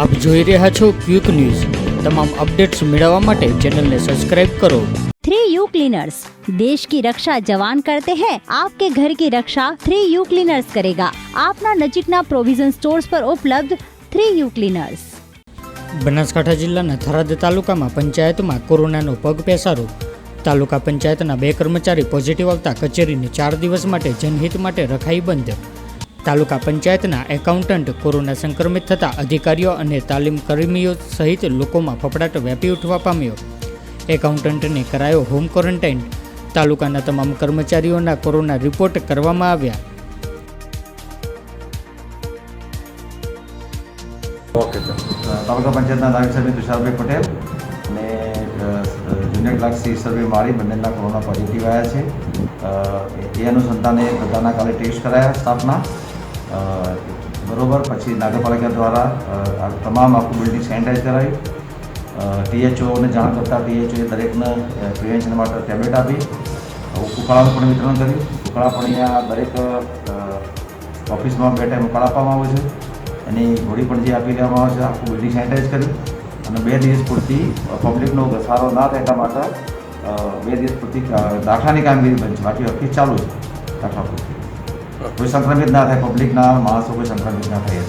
આપ જોઈ રહ્યા છો ક્વિક ન્યૂઝ. તમામ અપડેટ્સ મેળવવા માટે ચેનલને સબસ્ક્રાઇબ કરો. थ्री यू क्लीनर्स देश की रक्षा जवान करते हैं आपके ઘર કી રક્ષા થ્રી યુ ક્લીનર્સ કરેગા. આપના નજીકના પ્રોવિઝન સ્ટોર્સ પર ઉપલબ્ધ થ્રી યુ ક્લીનર્સ. બનાસકાંઠા જિલ્લાના થરાદ તાલુકામાં પંચાયતમાં કોરોનાનો પગ પેસારો. તાલુકા પંચાયતના બે કર્મચારી પોઝિટિવ આવતા કચેરીને ચાર દિવસ માટે જનહિત માટે રખાઈ બંધ. તાલુકા પંચાયતના એકાઉન્ટન્ટ કોરોના સંક્રમિત થતા અધિકારીઓ અને તાલીમ કર્મીઓ સહિત લોકોમાં ફફડાટ વ્યાપી ઉઠવા પામ્યો. એકાઉન્ટન્ટને કરાયો હોમ ક્વોરન્ટાઇન. તાલુકાના તમામ કર્મચારીઓના કોરોના રિપોર્ટ કરવામાં આવ્યા. ઓકે તાલુકા પંચાયતના નાયબ સાહેબ તુષારભાઈ પટેલ અને જુનિયર ક્લાર્ક શ્રી ઈશ્વરભાઈ માળી બંનેના કોરોના પોઝિટિવ આવ્યા છે. એ અનુસંધાને બધાના કાલે ટેસ્ટ કરાયા, સ્ટાફના. બરોબર, પછી નગરપાલિકા દ્વારા તમામ આખું બિલ્ડિંગ સેનિટાઈઝ કરાવી ટીએચઓને જાણ કરતાં ટીએચઓએ દરેકને પ્રિવેન્શન માટે ટેબ્લેટ આપી ઉકાળાનું પણ વિતરણ કર્યું. ઉકાળા પણ અહીંયા દરેક ઓફિસમાં બે ટાઈમ ઉકાળા આપવામાં આવે છે. એની ઘોડી પણ જે આપી દેવામાં આવે છે, આખું બિલ્ડિંગ સેનિટાઈઝ કર્યું. અને બે દિવસ પૂરતી પબ્લિકનો ઘસારો ના થાય એટલા માટે બે દિવસ પૂરતી દાખલાની કામગીરી બની છે બાકી ઓફિસ ચાલુ છે, દાખલા પૂરતી. કોઈ સંક્રમિત ના થાય પબ્લિકના માણસો કોઈ સંક્રમિત ના થાય